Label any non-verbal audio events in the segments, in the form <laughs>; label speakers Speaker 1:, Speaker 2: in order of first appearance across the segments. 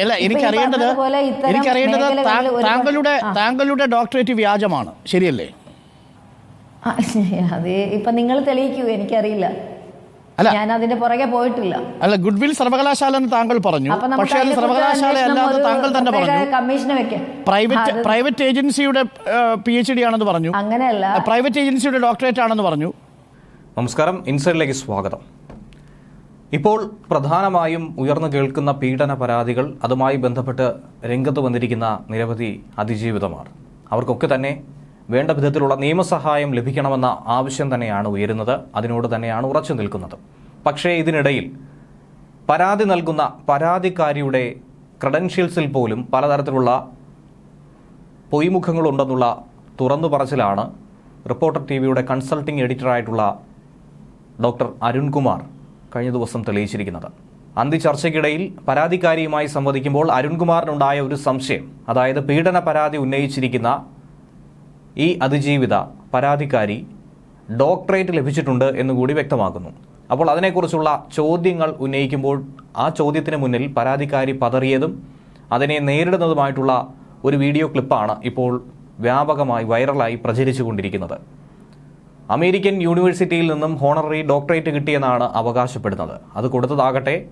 Speaker 1: അല്ല എനിക്കറിയേണ്ടത് എനിക്കറിയേണ്ടത് താങ്കളുടെ താങ്കളുടെ ഡോക്ടറേറ്റ് വ്യാജമാണ്. ശരിയല്ലേ?
Speaker 2: അത് ഇപ്പൊ നിങ്ങൾ തെളിയിക്കൂ എനിക്കറിയില്ല.
Speaker 1: അല്ല.
Speaker 2: ഞാൻ അതിന്റെ പുറകെ പോയിട്ടില്ല.
Speaker 1: അല്ല ഗുഡ്വിൽ സർവകലാശാല എന്ന് താങ്കൾ പറഞ്ഞു. പക്ഷേ അത് സർവകലാശാല അല്ലാതെ താങ്കൾ തന്നെ പറഞ്ഞു. പ്രൈവറ്റ് പ്രൈവറ്റ് ഏജൻസിയുടെ പി എച്ച് ഡി ആണെന്ന് പറഞ്ഞു.
Speaker 2: അങ്ങനെയല്ല.
Speaker 1: പ്രൈവറ്റ് ഏജൻസിയുടെ ഡോക്ടറേറ്റ് ആണെന്ന് പറഞ്ഞു.
Speaker 3: നമസ്കാരം. ഇൻസൈഡിലേക്ക് സ്വാഗതം. ഇപ്പോൾ പ്രധാനമായും ഉയർന്നു കേൾക്കുന്ന പീഡന പരാതികൾ അതുമായി ബന്ധപ്പെട്ട് രംഗത്ത് വന്നിരിക്കുന്ന നിരവധി അതിജീവിതമാർ. അവർക്കൊക്കെ തന്നെ വേണ്ട വിധത്തിലുള്ള നിയമസഹായം ലഭിക്കണമെന്ന ആവശ്യം തന്നെയാണ് ഉയരുന്നത്. അതിനോട് തന്നെയാണ് ഉറച്ചു നിൽക്കുന്നത്. പക്ഷേ ഇതിനിടയിൽ പരാതി നൽകുന്ന പരാതിക്കാരിയുടെ ക്രെഡൻഷ്യൽസിൽ പോലും പലതരത്തിലുള്ള പൊയ്മുഖങ്ങളുണ്ടെന്നുള്ള തുറന്നു പറച്ചിലാണ് റിപ്പോർട്ടർ ടി വിയുടെ കൺസൾട്ടിംഗ് എഡിറ്ററായിട്ടുള്ള ഡോക്ടർ അരുൺകുമാർ. കഴിഞ്ഞ ദിവസം തെളിയിച്ചിരിക്കുന്നത്. അന്തി ചർച്ചയ്ക്കിടയിൽ പരാതിക്കാരിയുമായി സംവദിക്കുമ്പോൾ അരുൺകുമാറിനുണ്ടായ ഒരു സംശയം അതായത് പീഡന പരാതി ഉന്നയിച്ചിരിക്കുന്ന ഈ അതിജീവിത പരാതിക്കാരി ഡോക്ടറേറ്റ് ലഭിച്ചിട്ടുണ്ട് എന്നുകൂടി വ്യക്തമാക്കുന്നു. അപ്പോൾ അതിനെക്കുറിച്ചുള്ള ചോദ്യങ്ങൾ ഉന്നയിക്കുമ്പോൾ ആ ചോദ്യത്തിന് മുന്നിൽ പരാതിക്കാരി പതറിയതും അതിനെ നേരിടുന്നതുമായിട്ടുള്ള ഒരു വീഡിയോ ക്ലിപ്പാണ് ഇപ്പോൾ വ്യാപകമായി വൈറലായി പ്രചരിച്ചുകൊണ്ടിരിക്കുന്നത്. അമേരിക്കൻ യൂണിവേഴ്സിറ്റിയിൽ നിന്നും ഹോണററി ഡോക്ടറേറ്റ് കിട്ടിയെന്നാണ് അവകാശപ്പെടുന്നത്. അത് കൊടുത്തതാകട്ടെ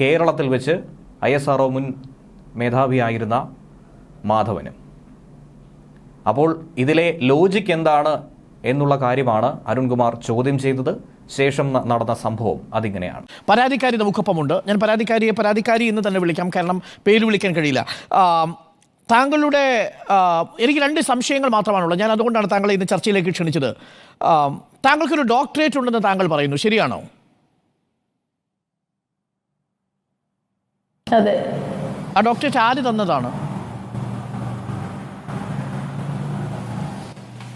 Speaker 3: കേരളത്തിൽ വെച്ച് ഐ എസ് ആർ മുൻ മേധാവിയായിരുന്ന മാധവന്. അപ്പോൾ ഇതിലെ ലോജിക് എന്താണ് എന്നുള്ള കാര്യമാണ് അരുൺകുമാർ ചോദ്യം ചെയ്തത്. ശേഷം നടന്ന സംഭവം അതിങ്ങനെയാണ്.
Speaker 1: പരാതിക്കാരി നമുക്കൊപ്പമുണ്ട്. ഞാൻ പരാതിക്കാരിയെ പരാതിക്കാരി എന്ന് തന്നെ വിളിക്കാം കാരണം പേര് വിളിക്കാൻ കഴിയില്ല. താങ്കളുടെ എനിക്ക് രണ്ട് സംശയങ്ങൾ മാത്രമാണുള്ളത്. ഞാൻ അതുകൊണ്ടാണ് താങ്കളെ ഇന്ന് ചർച്ചയിലേക്ക് ക്ഷണിച്ചത്. താങ്കൾക്കൊരു ഡോക്ടറേറ്റ് ഉണ്ടെന്ന് താങ്കൾ പറയുന്നു. ശരിയാണോ?
Speaker 2: അതെ.
Speaker 1: ആ ഡോക്ടറേറ്റ് ആര് തന്നതാണ്?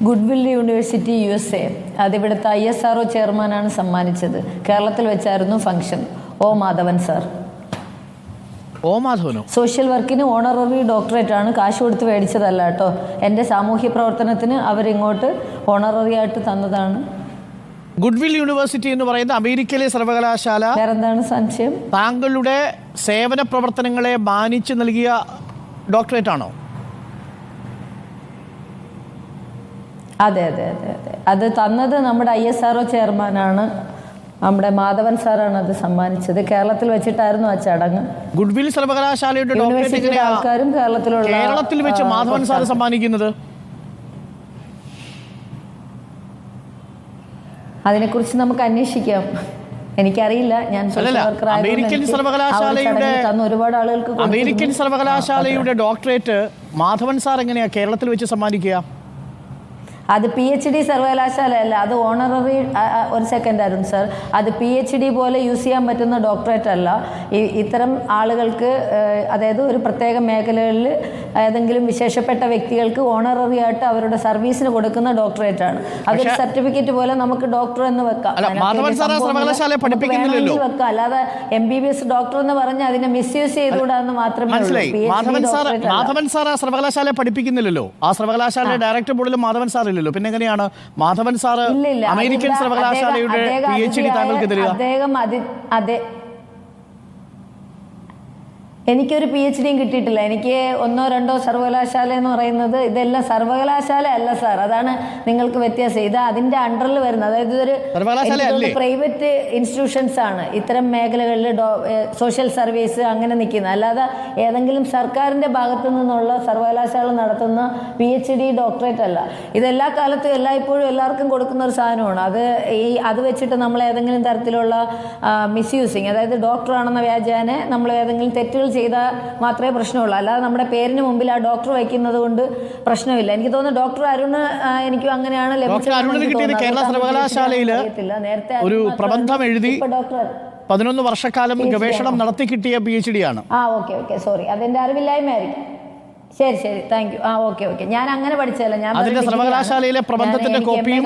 Speaker 2: Goodwill university U S A അതിവിടുത്തെ I S R O ചെയർമാനാണ് സമ്മാനിച്ചത്. കേരളത്തിൽ വെച്ചായിരുന്നു ഫംഗ്ഷൻ. ഓ മാധവൻ സാർ.
Speaker 1: ഓ മാധവനോ
Speaker 2: സോഷ്യൽ വർക്കിന് ഓണററി ഡോക്ടറേറ്റ് ആണ് കാശ് കൊടുത്ത് മേടിച്ചതല്ല കേട്ടോ. എന്റെ സാമൂഹ്യ പ്രവർത്തനത്തിന് അവരിങ്ങോട്ട് ഓണററി ആയിട്ട് തന്നതാണ്.
Speaker 1: ഗുഡ്വിൽ യൂണിവേഴ്സിറ്റി എന്ന് പറയുന്ന അമേരിക്കയിലെ സർവകലാശാല
Speaker 2: വേറെന്താണ് സംശയം?
Speaker 1: താങ്കളുടെ സേവന പ്രവർത്തനങ്ങളെ മാനിച്ച് നൽകിയ ഡോക്ടറേറ്റ് ആണോ?
Speaker 2: അതെ അതെ അതെ അതെ. അത് തന്നത് നമ്മുടെ ഐ എസ് ആർ ഒ ചെയർമാനാണ് നമ്മുടെ മാധവൻ സാറാണ് അത് സമ്മാനിച്ചത്. കേരളത്തിൽ വെച്ചിട്ടായിരുന്നു ആ ചടങ്ങ്.
Speaker 1: ഗുഡ്വിൽ സർവകലാശാലയുടെ ഡോക്ടറേറ്റ്
Speaker 2: ആൾക്കാരും കേരളത്തിലുള്ള
Speaker 1: കേരളത്തിൽ വെച്ച് മാധവൻ സാർ സമ്മാനിക്കുന്നത്?
Speaker 2: അതിനെക്കുറിച്ച് നമുക്ക് അന്വേഷിക്കാം. എനിക്കറിയില്ല. ഞാൻ
Speaker 1: അമേരിക്കൻ സർവകലാശാലയുടെ-
Speaker 2: ഒരുപാട് ആളുകൾക്ക്.
Speaker 1: അമേരിക്കൻ സർവകലാശാലയുടെ ഡോക്ടറേറ്റ് മാധവൻ സാർ എങ്ങനെയാ കേരളത്തിൽ വെച്ച് സമ്മാനിക്കുക?
Speaker 2: അത് പി എച്ച് ഡി സർവകലാശാല അല്ല അത് ഓണററി ഒരു സെക്കൻഡ് ആയിരുന്നു സർ അത് പി എച്ച് ഡി പോലെ യൂസ് ചെയ്യാൻ പറ്റുന്ന ഡോക്ടറേറ്റ് അല്ല. ഈ- ഇത്തരം ആളുകൾക്ക് അതായത് ഒരു പ്രത്യേക മേഖലകളിൽ ഏതെങ്കിലും വിശേഷപ്പെട്ട വ്യക്തികൾക്ക് ഓണററി ആയിട്ട് അവരുടെ സർവീസിന് കൊടുക്കുന്ന ഡോക്ടറേറ്റ് ആണ്. അതൊരു സർട്ടിഫിക്കറ്റ് പോലെ നമുക്ക് ഡോക്ടർ എന്ന് വെക്കാം. വെക്കാം. അല്ലാതെ M B B S doctor എന്ന് പറഞ്ഞ് അതിനെ മിസ് യൂസ് ചെയ്തുകൂടാന്ന് മാത്രമേ
Speaker 1: മാധവൻ സാർ ആ സർവകലാശാല പഠിപ്പിക്കുന്നില്ലല്ലോ. ആ സർവകലാശാലയുടെ ഡയറക്ടർ ബോർഡിൽ മാധവൻ സാർ ഇല്ലല്ലോ. പിന്നെ എങ്ങനെയാണ്? മാധവൻ
Speaker 2: ഇല്ല.
Speaker 1: അമേരിക്കൻ സർവകലാശാലയുടെ പി എച്ച് ഡി താങ്കൾക്ക് തരിക
Speaker 2: അദ്ദേഹം എനിക്കൊരു പി എച്ച് ഡിയും കിട്ടിയിട്ടില്ല. എനിക്ക് ഒന്നോ രണ്ടോ സർവകലാശാല എന്ന് പറയുന്നത് ഇതെല്ലാം സർവകലാശാല അല്ല സാർ. അതാണ് നിങ്ങൾക്ക് വ്യത്യാസം. ഇത് അതിന്റെ അണ്ടറിൽ വരുന്നത്. അതായത് ഇതൊരു? പ്രൈവറ്റ് ഇൻസ്റ്റിറ്റ്യൂഷൻസ് ആണ്. ഇത്തരം മേഖലകളിൽ സോഷ്യൽ സർവീസ് അങ്ങനെ നിൽക്കുന്ന അല്ലാതെ ഏതെങ്കിലും സർക്കാരിന്റെ ഭാഗത്തു നിന്നുള്ള സർവകലാശാല നടത്തുന്ന പി എച്ച് ഡി ഡോക്ടറേറ്റ് അല്ല. ഇതെല്ലാ കാലത്തും എല്ലായ്പ്പോഴും എല്ലാവർക്കും കൊടുക്കുന്ന ഒരു സാധനമാണ്. അത് ഈ അത് വെച്ചിട്ട് നമ്മൾ ഏതെങ്കിലും തരത്തിലുള്ള മിസ്യൂസിങ് അതായത് ഡോക്ടറാണെന്ന വ്യാജാനെ നമ്മൾ ഏതെങ്കിലും തെറ്റുകൾ ചെയ്താൽ മാത്രമേ പ്രശ്നമുള്ളൂ. അല്ലാതെ നമ്മുടെ പേരിന് മുമ്പിൽ ആ ഡോക്ടർ വയ്ക്കുന്നത് കൊണ്ട് പ്രശ്നമില്ല. എനിക്ക് തോന്നുന്നു ഡോക്ടർ അരുണ് എനിക്ക് അങ്ങനെയാണ്. നേരത്തെ
Speaker 1: ഒരു
Speaker 2: അരുൺ
Speaker 1: പ്രബന്ധം എഴുതി
Speaker 2: ഡോക്ടർ
Speaker 1: പതിനൊന്ന് വർഷക്കാലം ഗവേഷണം നടത്തി കിട്ടിയ പി എച്ച് ഡി ആണ്.
Speaker 2: ആ ഓക്കെ ഓക്കെ സോറി. അതെന്റെ അറിവില്ലായ്മയായിരിക്കും. ശരി ശരി. Thank you. ആ ഓക്കെ ഓക്കെ. ഞാൻ അങ്ങനെ പഠിച്ചതല്ല. ഞാൻ
Speaker 1: അതിന്റെ സർവകലാശാലയിലെ പ്രബന്ധത്തിന്റെ കോപ്പിയും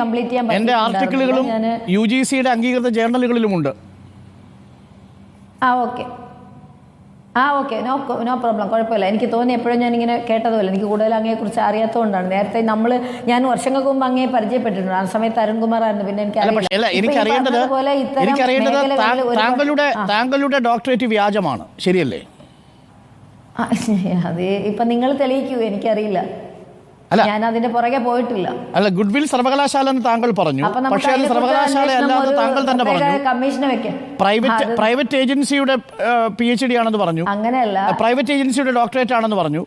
Speaker 1: എന്റെ ആർട്ടിക്കിളുകളും യു ജി സിയുടെ അംഗീകൃത ജേർണലുകളിലുമുണ്ട്
Speaker 2: ആ ഓക്കെ. ആ ഓക്കെ നോ നോ പ്രോബ്ലം കുഴപ്പമില്ല. എനിക്ക് തോന്നി എപ്പോഴും ഇങ്ങനെ കേട്ടതുമല്ല എനിക്ക് കൂടുതൽ അങ്ങയെക്കുറിച്ച് അറിയാത്തതുകൊണ്ടാണ്. നേരത്തെ നമ്മൾ ഞാൻ വർഷങ്ങൾക്ക് മുമ്പ് അങ്ങേ പരിചയപ്പെട്ടിട്ടുണ്ട്. ആ സമയത്ത് അരുൺകുമാർ ആയിരുന്നു പിന്നെ എനിക്ക്
Speaker 1: താങ്കളുടെ താങ്കളുടെ ഡോക്ടറേറ്റ് വ്യാജമാണ്. ശരിയല്ലേ? <laughs>
Speaker 2: അത്. ഇപ്പൊ നിങ്ങൾ തെളിയിക്കൂ. എനിക്കറിയില്ല. ഞാൻ അതിന്റെ പുറകെ പോയിട്ടില്ല.
Speaker 1: അല്ല ഗുഡ്വിൽ സർവകലാശാല എന്ന് താങ്കൾ പറഞ്ഞു. പക്ഷേ അത് സർവകലാശാല അല്ലാതെ താങ്കൾ തന്നെ പറഞ്ഞു. പ്രൈവറ്റ് പ്രൈവറ്റ് ഏജൻസിയുടെ പി എച്ച് ഡി ആണെന്ന് പറഞ്ഞു.
Speaker 2: അങ്ങനെയല്ല.
Speaker 1: പ്രൈവറ്റ് ഏജൻസിയുടെ ഡോക്ടറേറ്റ് ആണെന്ന് പറഞ്ഞു.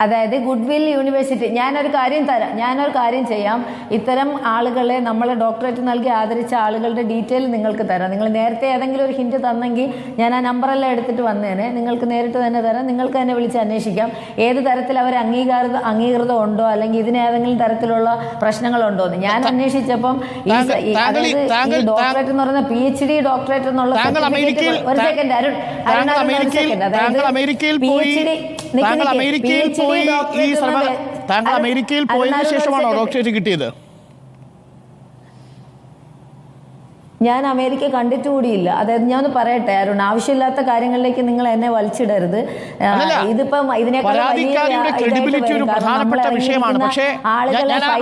Speaker 2: അതായത് ഗുഡ് വിൽ യൂണിവേഴ്സിറ്റി. ഞാനൊരു കാര്യം തരാം. ഞാനൊരു കാര്യം ചെയ്യാം. ഇത്തരം ആളുകളെ നമ്മളെ ഡോക്ടറേറ്റ് നൽകി ആദരിച്ച ആളുകളുടെ ഡീറ്റെയിൽ നിങ്ങൾക്ക് തരാം. നിങ്ങൾ നേരത്തെ ഏതെങ്കിലും ഒരു ഹിന്റ് തന്നെങ്കിൽ ഞാൻ ആ നമ്പറെല്ലാം എടുത്തിട്ട് വന്നേനെ. നിങ്ങൾക്ക് നേരിട്ട് തന്നെ തരാം. നിങ്ങൾക്ക് തന്നെ വിളിച്ച് അന്വേഷിക്കാം. ഏത് തരത്തിൽ അവർ അംഗീകാര അംഗീകൃതം ഉണ്ടോ? അല്ലെങ്കിൽ ഇതിന് ഏതെങ്കിലും തരത്തിലുള്ള പ്രശ്നങ്ങളുണ്ടോ എന്ന്. ഞാൻ അന്വേഷിച്ചപ്പം ഈ അതായത് ഈ ഡോക്ടറേറ്റ് എന്ന് പറയുന്ന പി എച്ച് ഡി ഡോക്ടറേറ്റ് എന്നുള്ള ഒരു സെക്കൻഡ് അരുൺ അരുൺ,
Speaker 1: അമേരിക്കയിൽ
Speaker 2: അതായത്
Speaker 1: പി
Speaker 2: എച്ച് നിക്ക്
Speaker 1: താങ്കൾ അമേരിക്കയിൽ പോയി ഈ സർവ താങ്കൾ അമേരിക്കയിൽ പോയതിനു ശേഷമാണോ. ഡോക്ടറേറ്റ് കിട്ടിയത്?
Speaker 2: ഞാൻ അമേരിക്ക കണ്ടിട്ട് കൂടിയില്ല. അതായത് ഞാൻ ഒന്ന് പറയട്ടെ അരുൺ ആവശ്യമില്ലാത്ത കാര്യങ്ങളിലേക്ക് നിങ്ങൾ എന്നെ വലിച്ചിടരുത്. ഇതിപ്പം ഇതിനേക്കാൾ
Speaker 1: പക്ഷേ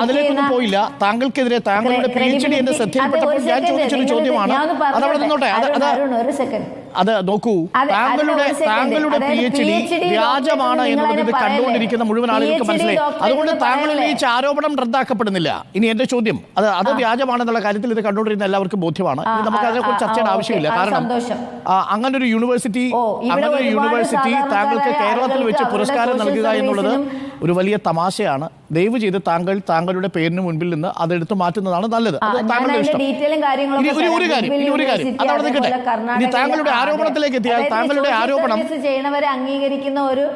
Speaker 1: അതിലേക്കൊന്നും പോയില്ല. താങ്കൾക്കെതിരെ താങ്കളുടെ പി എച്ച് ഡി എന്റെ ശ്രദ്ധയിൽപ്പെട്ടപ്പോൾ
Speaker 2: ഒരു
Speaker 1: ഞാൻ ചോദിച്ചൊരു ചോദ്യമാണ്. അതവിടെ നിന്നോട്ടെ.
Speaker 2: ഒരു സെക്കൻഡ്
Speaker 1: അത് നോക്കൂ. താങ്കളുടെ താങ്കളുടെ പി എച്ച് ഡി വ്യാജമാണ് എന്നുള്ളത് ഇത് കണ്ടുകൊണ്ടിരിക്കുന്ന മുഴുവൻ ആളുകൾക്ക് മനസ്സിലായി. അതുകൊണ്ട്
Speaker 2: എന്ന് ഈ
Speaker 1: ഉന്നയിച്ച ആരോപണം റദ്ദാക്കപ്പെടുന്നില്ല. ഇനി എന്റെ ചോദ്യം അത് അത് വ്യാജമാണെന്നുള്ള കാര്യത്തിൽ ഇത് കണ്ടുകൊണ്ടിരുന്ന എല്ലാവർക്കും ബോധ്യമാണ്. നമുക്ക് അതിനെക്കുറിച്ച് ചർച്ച
Speaker 2: ചെയ്യേണ്ട
Speaker 1: ആവശ്യമില്ല. കാരണം. അങ്ങനെ ഒരു യൂണിവേഴ്സിറ്റി അങ്ങനെ ഒരു യൂണിവേഴ്സിറ്റി താങ്കൾക്ക് കേരളത്തിൽ വെച്ച് പുരസ്കാരം നൽകുക എന്നുള്ളത് ഒരു വലിയ തമാശയാണ്. ദയവ് ചെയ്ത് താങ്കൾ താങ്കളുടെ പേരിന് മുൻപിൽ നിന്ന് അതെടുത്ത് മാറ്റുന്നതാണ് നല്ലത്. ഒരു കാര്യം ഒരു കാര്യം. അതവിടെ നിൽക്കട്ടെ. ഇനി താങ്കളുടെ ആരോപണത്തിലേക്ക് എത്തിയാൽ താങ്കളുടെ ആരോപണം
Speaker 2: ചെയ്യണവരെ അംഗീകരിക്കുന്ന ഒരു